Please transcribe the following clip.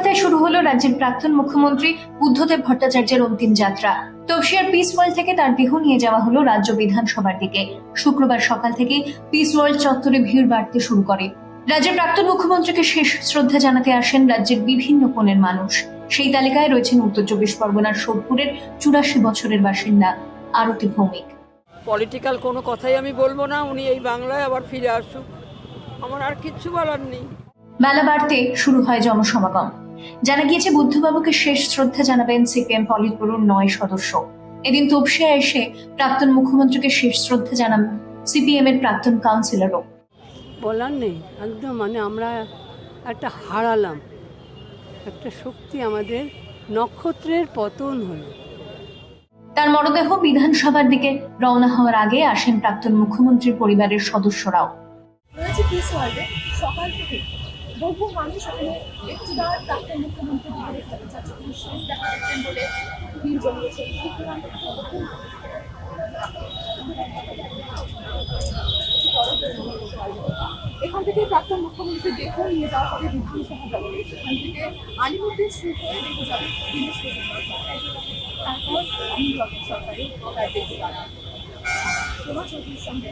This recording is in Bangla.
কলকাতায় শুরু হলো রাজ্যের প্রাক্তন মুখ্যমন্ত্রী বুদ্ধদেব ভট্টাচার্যের অন্তিম যাত্রা। তপসিয়ার পিস ওয়ার্ল্ড থেকে তার দেহ নিয়ে যাওয়া হলো রাজ্য বিধানসভার দিকে। শুক্রবার সকাল থেকে পিস ওয়ার্ল্ড চত্বরে ভিড় বাড়তে শুরু করে। রাজ্যের প্রাক্তন মুখ্যমন্ত্রীকে শেষ শ্রদ্ধা জানাতে আসেন রাজ্যের বিভিন্ন কোণের মানুষ। সেই তালিকায় রয়েছেন উত্তর চব্বিশ পরগনার সোদপুরের চুরাশি বছরের বাসিন্দা আরতি ভৌমিক। পলিটিক্যাল কোনো কথাই আমি বলব না উনি এই বাংলায় আবার ফিরে আসুক। আমার আর কিচ্ছু বলার নেই। বেলা বাড়তে শুরু হয় জনসমাগম। জানা গিয়েছে বুদ্ধবাবুকে শেষ শ্রদ্ধা জানাবেন সিপিএম পলিট ব্যুরোর নয় সদস্য। এদিন তপসিয়া এসে প্রাক্তন মুখ্যমন্ত্রীকে শেষ শ্রদ্ধা জানান সিপিএম এর প্রাক্তন কাউন্সিলরও। বলার নেই একদম মানে আমরা একটা হারালাম। একটা শক্তি আমাদের নক্ষত্রের পতন হলো। তার মরদেহ বিধানসভার দিকে রওনা হওয়ার আগে আসেন প্রাক্তন মুখ্যমন্ত্রীর পরিবারের সদস্যরাও। রয়েছে পিস সকাল থেকে। বহু মানুষ ওখানে একটিবার প্রাক্তন মুখ্যমন্ত্রী যাচ্ছে তিনি শেষ দেখা বলে ভিড় জমিয়েছে। এখান থেকে প্রাক্তন মুখ্যমন্ত্রী দেহ নিয়ে যাওয়া হবে বিধানসভা দলে সেখান থেকে আলিমুদ্দিন শুরু করে দেখে যাবে তারপর আমি সরকারের দেহ দাঁড়াবে শোভা চৌধুরীর সঙ্গে